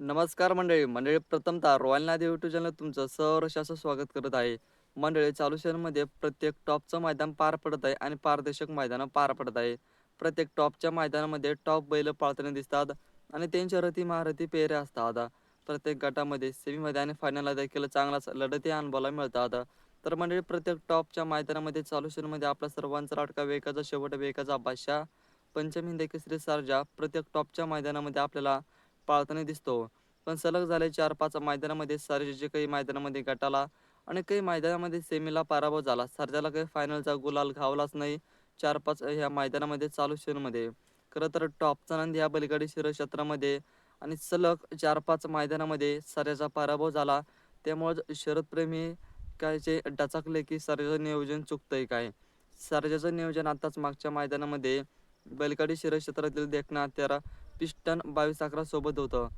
नमस्कार मंडळी. मंडळी प्रथमतः रॉयल नादी यूट्यूब चॅनल तुमचं सहर्ष असं स्वागत करत आहे. मंडळी चालू शहरमध्ये प्रत्येक टॉपचं मैदान पार पडत आहे आणि पारदर्शक मैदानं पार पडत आहे. प्रत्येक टॉपच्या मैदानामध्ये टॉप बैल पाळताना दिसतात आणि त्यांच्या रथी महारथी पेरे असतात. प्रत्येक गटामध्ये सेमीमध्ये आणि फायनलला देखील चांगलाच लढती अनुभवायला मिळतात. तर मंडळी प्रत्येक टॉपच्या मैदानामध्ये चालू शहरमध्ये आपला सर्वांचा लाटका वेगाचा शेवट वेगाचा बादशाह पंचमी देखील केसरी सारजा प्रत्येक टॉपच्या मैदानामध्ये आपल्याला पाळताना दिसतो. पण सलग झाले चार पाच मैदानामध्ये सर्जाचे काही मैदानामध्ये गटाला आणि काही मैदानामध्ये सेमीला पराभव झाला. सर्जाला काही फायनलचा गुलाल घावलाच नाही चार पाच ह्या मैदानामध्ये चालू शिरमध्ये खरं तर टॉपचा नंद ह्या बलगाडी क्षेत्रामध्ये आणि सलग चार पाच मैदानामध्ये सर्याचा पराभव झाला. त्यामुळे शरदप्रेमी काय जे डचाकले की सर्जाचं नियोजन चुकतंय काय? सर्जाचं नियोजन आताच मागच्या मैदानामध्ये बैलगाडी क्षेत्रातील देखणा त्याला पिस्टन बावीस अकरासोबत होतं.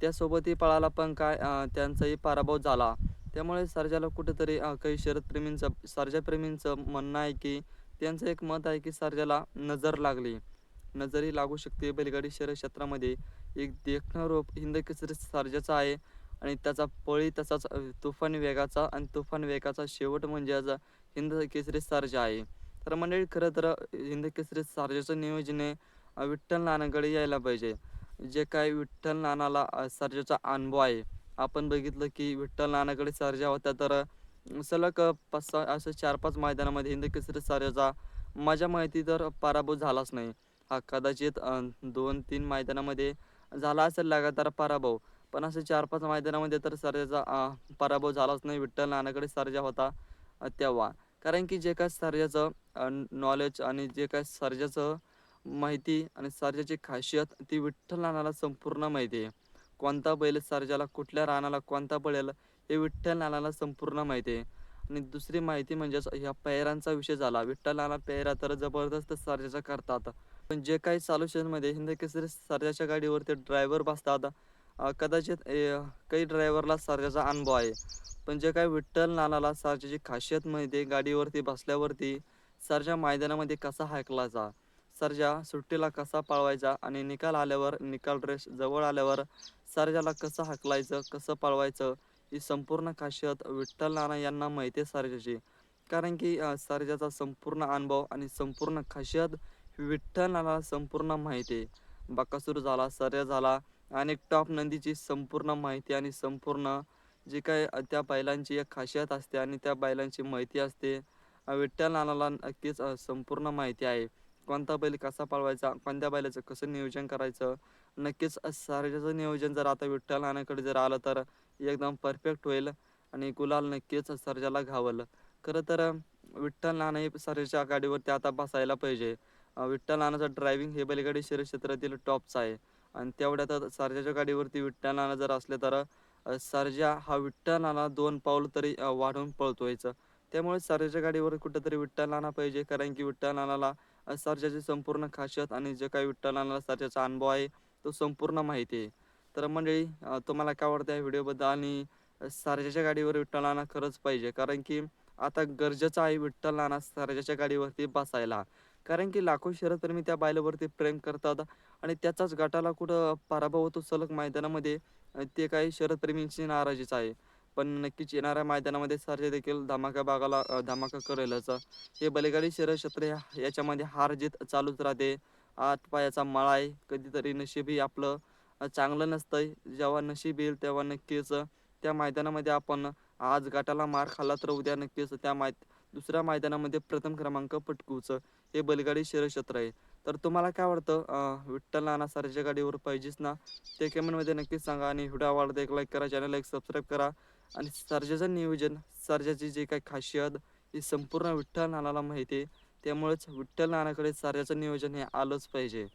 त्यासोबतही पळाला पण काय त्यांचाही पराभव झाला. त्यामुळे सर्जाला कुठेतरी काही शरदप्रेमींचं सर्जाप्रेमींचं म्हणणं आहे की त्यांचं एक मत आहे की सर्जाला नजर लागली. नजरही लागू शकते बैलगाडी शहर क्षेत्रामध्ये. एक देखणं रूप हिंद केसरी सर्जाचा आहे आणि त्याचा पळी तसाच तुफान वेगाचा आणि तुफान वेगाचा शेवट म्हणजे आज हिंद केसरी सर्जा आहे. तर मंडळी खरं तर हिंद केसरी सर्जाचं नियोजन विठ्ठल नानाकडे यायला पाहिजे. जे काय विठ्ठल नानाला सर्जाचा अनुभव आहे. आपण बघितलं की विठ्ठल नानाकडे सर्जा होत्या तर सलग पाच सहा असं चार पाच मैदानामध्ये हिंद केसरी सर्जाचा माझ्या माहिती तर पराभव झालाच नाही. हा कदाचित दोन तीन मैदानामध्ये झाला असेल लगातार पराभव पण असं चार पाच मैदानामध्ये तर सर्जाचा पराभव झालाच नाही. विठ्ठल नानाकडे सर्जा होता तेव्हा. कारण की जे काय सर्जाचं नॉलेज आणि जे काय सर्जाचं माहिती आणि सर्जाची खासियत ती विठ्ठल नानाला संपूर्ण माहिती आहे. कोणता बैल सारजाला कुठल्या रानाला कोणता पळेल हे विठ्ठल नानाला संपूर्ण माहिती आहे. आणि दुसरी माहिती म्हणजेच ह्या पेहरांचा विषय झाला. विठ्ठल नाना पेहरा तर जबरदस्त सारजाचा करतात. पण जे काही चालू मध्ये हिंद केसरी सर्जाच्या गाडीवर ते ड्रायव्हर बसतात. कदाचित काही ड्रायव्हरला सारजाचा अनुभव आहे. पण जे काही विठ्ठल नानाला सर्जाची खासियत माहिती गाडीवरती बसल्यावरती सारजा मैदानामध्ये कसा हाकलाचा सर्जा सुट्टीला कसा पळवायचा आणि निकाल आल्यावर निकाल ड्रेस जवळ आल्यावर सर्जाला कसं हाकलायचं कसं पळवायचं ही संपूर्ण खासियत विठ्ठल नाना यांना माहिती आहे सर्जाची. कारण की सर्जाचा संपूर्ण अनुभव आणि संपूर्ण खासियत विठ्ठल नानाला संपूर्ण माहिती आहे. बकासूर झाला सर्जा झाला आणि टॉप नंदीची संपूर्ण माहिती आणि संपूर्ण जी काय त्या बैलांची एक खासियत असते आणि त्या बैलांची माहिती असते विठ्ठल नानाला नक्कीच संपूर्ण माहिती आहे. कोणता बैल कसा पळवायचा कोणत्या बैलाचं कसं नियोजन करायचं नक्कीच सर्जाचं नियोजन जर आता विठ्ठल नानाकडे जर आलं तर एकदम परफेक्ट होईल आणि गुलाल नक्कीच सर्जाला घावलं. खरं तर विठ्ठल नाना हे सर्जाच्या गाडीवरती आता बसायला पाहिजे. विठ्ठल नानाचं ड्रायव्हिंग हे बैलगाडी शरीर क्षेत्रातील टॉपचं आहे. आणि तेवढ्यात सर्जाच्या गाडीवरती विठ्ठल नाना जर असले तर सर्जा हा विठ्ठल नाना दोन पाऊल तरी वाढून पळतो यायचं त्यामुळे सर्जाच्या गाडीवर कुठंतरी विठ्ठल नाना पाहिजे कारण की विठ्ठल नानाला सर्जाची संपूर्ण खासियत आणि जे काही विठ्ठलांना सर्जाचा अनुभव आहे तो संपूर्ण माहिती आहे. तर मंडळी तुम्हाला काय वाटतं या व्हिडिओबद्दल? आणि सर्जाच्या गाडीवर विठ्ठलांना खरंच पाहिजे. कारण की आता गरजेचं आहे विठ्ठलांना सर्जाच्या गाडीवरती बसायला. कारण की लाखो शरदप्रेमी त्या बायलावरती प्रेम करतात आणि त्याचाच गटाला कुठं पराभव होतो सलग मैदानामध्ये ते काही शरदप्रेमींची नाराजीच आहे. पण नक्कीच येणाऱ्या मैदानामध्ये सर्जे देखील धमाका बागाला धमाका करेलच. हे बलेगाडी शरीर क्षेत्र याच्यामध्ये हार जीत चालूच राहते. आठ पायाचा माळा आहे. कधीतरी नशीबही आपलं चांगलं नसतंय. जेव्हा नशीब येईल तेव्हा नक्कीच त्या मैदानामध्ये आपण आज गाठाला मार खाल्ला तर उद्या नक्कीच त्या मै दुसऱ्या मैदानामध्ये प्रथम क्रमांक पटकूचं. हे बैलगाडी क्षेत्र आहे. तर तुम्हाला काय वाटतं? विठ्ठल नाना सरच्या गाडीवर पाहिजेच ना? ते कमेंटमध्ये नक्कीच सांगा आणि व्हिडिओ आवडतं एक लाईक करा चॅनल एक सबस्क्राईब करा. आणि सर्जाचं नियोजन सर्जाची जे काही खासियत ही संपूर्ण विठ्ठल नानाला माहिती आहे. त्यामुळेच विठ्ठल नानाकडे सर्जाचं नियोजन हे आलंच पाहिजे.